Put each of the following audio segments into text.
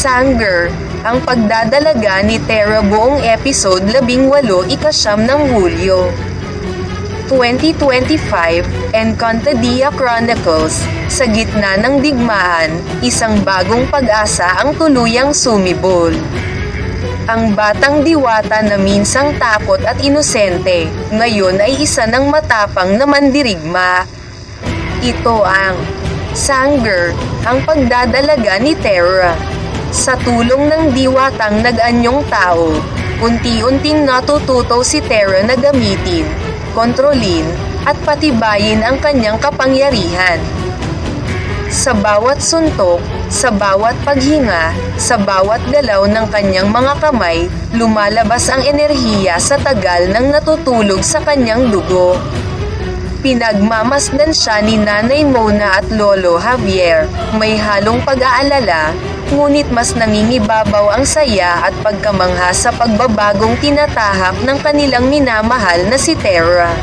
Sanger, ang pagdadalaga ni Terra buong episode 18 ikasyam ng Hulyo. 2025, Encantadia Chronicles, sa gitna ng digmaan, isang bagong pag-asa ang tuluyang sumibol. Ang batang diwata na minsang takot at inosente, ngayon ay isa ng matapang na mandirigma. Ito ang Sanger, ang pagdadalaga ni Terra. Sa tulong ng diwatang nag-anyong tao, unti-unting natututo si Terra na gamitin, kontrolin, at patibayin ang kanyang kapangyarihan. Sa bawat suntok, sa bawat paghinga, sa bawat galaw ng kanyang mga kamay, lumalabas ang enerhiya sa tagal ng natutulog sa kanyang dugo. Pinagmamasdan siya ni Nanay Mona at Lolo Javier, may halong pag-aalala, ngunit mas nangingibabaw ang saya at pagkamangha sa pagbabagong tinatahak ng kanilang minamahal na si Terra.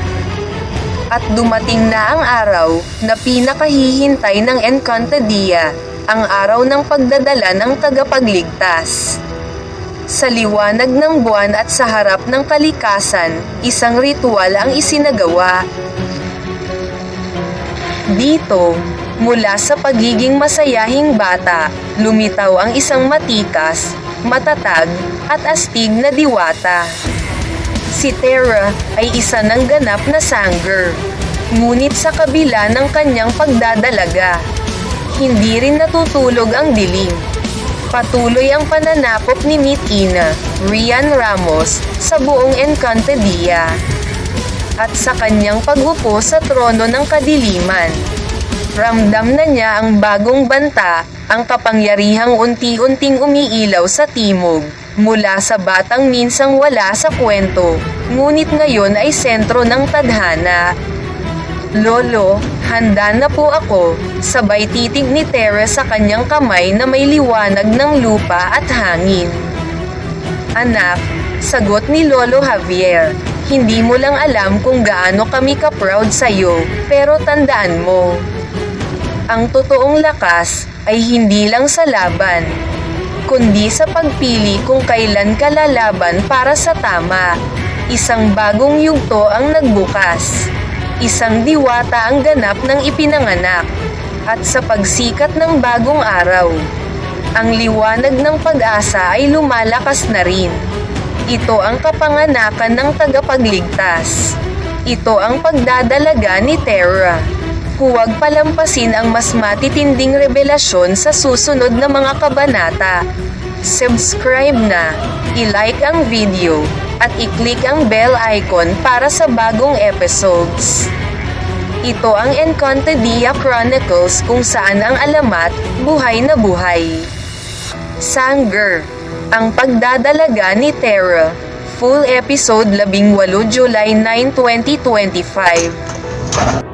At dumating na ang araw na pinakahihintay ng Encantadia, ang araw ng pagdadala ng tagapagligtas. Sa liwanag ng buwan at sa harap ng kalikasan, isang ritual ang isinagawa. Dito, mula sa pagiging masayahing bata, lumitaw ang isang matikas, matatag, at astig na diwata. Si Terra ay isa ng ganap na sanger. Ngunit sa kabila ng kanyang pagdadalaga, hindi rin natutulog ang dilim. Patuloy ang pananakop ni Mitina, Rian Ramos, sa buong Encantadia. At sa kanyang pagupo sa trono ng kadiliman, ramdam na niya ang bagong banta, ang kapangyarihang unti-unting umiilaw sa timog, mula sa batang minsang wala sa kwento, ngunit ngayon ay sentro ng tadhana. Lolo, handa na po ako, sabay titig ni Terra sa kanyang kamay na may liwanag ng lupa at hangin. Anak, sagot ni Lolo Javier, hindi mo lang alam kung gaano kami ka-proud sa'yo, pero tandaan mo, ang totoong lakas ay hindi lang sa laban, kundi sa pagpili kung kailan ka lalaban para sa tama. Isang bagong yugto ang nagbukas. Isang diwata ang ganap ng ipinanganak. At sa pagsikat ng bagong araw, ang liwanag ng pag-asa ay lumalakas na rin. Ito ang kapanganakan ng tagapagligtas. Ito ang pagdadalaga ni Terra. Huwag palampasin ang mas matitinding revelasyon sa susunod na mga kabanata. Subscribe na, i-like ang video, at i-click ang bell icon para sa bagong episodes. Ito ang Encantadia Chronicles kung saan ang alamat, buhay na buhay. Sanger, ang pagdadalaga ni Terra. Full episode 18 July 9, 2025.